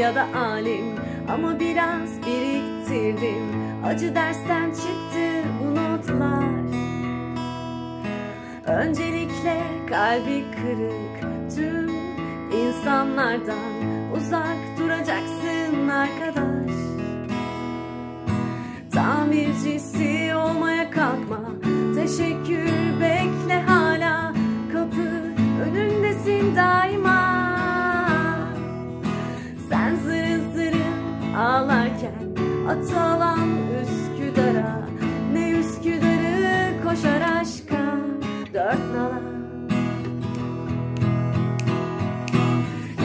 ya da alim Ama biraz biriktirdim Acı dersten çıktı bu notlar Öncelikle kalbi kırık tüm insanlardan uzak duracaksın arkadaş. Tamircisi olmaya kalkma, teşekkür atılan Üsküdar'a, ne Üsküdar'ı koşar aşka dört nala.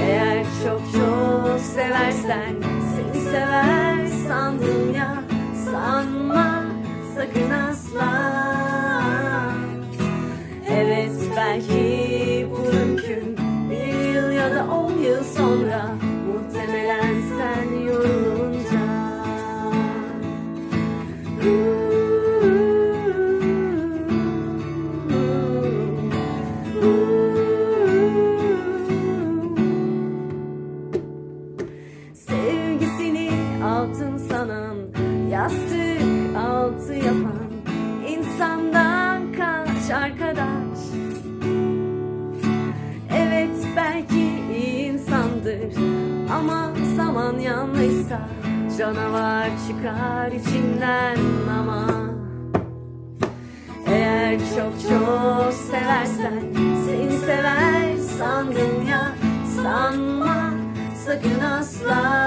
Eğer çok çok seversen Seni sever sandım ya Sanma sakın asla Evet belki altın sanan Yastık altı yapan insandan kaç arkadaş? Evet belki iyi insandır Ama zaman yanlışsa Canavar çıkar içinden ama eğer çok çok seversen Seni sever sandım ya Sanma sakın asla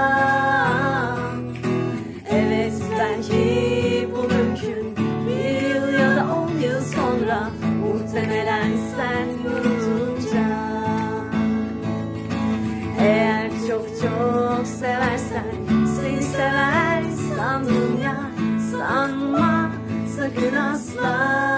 sandım ya Sanma sakın asla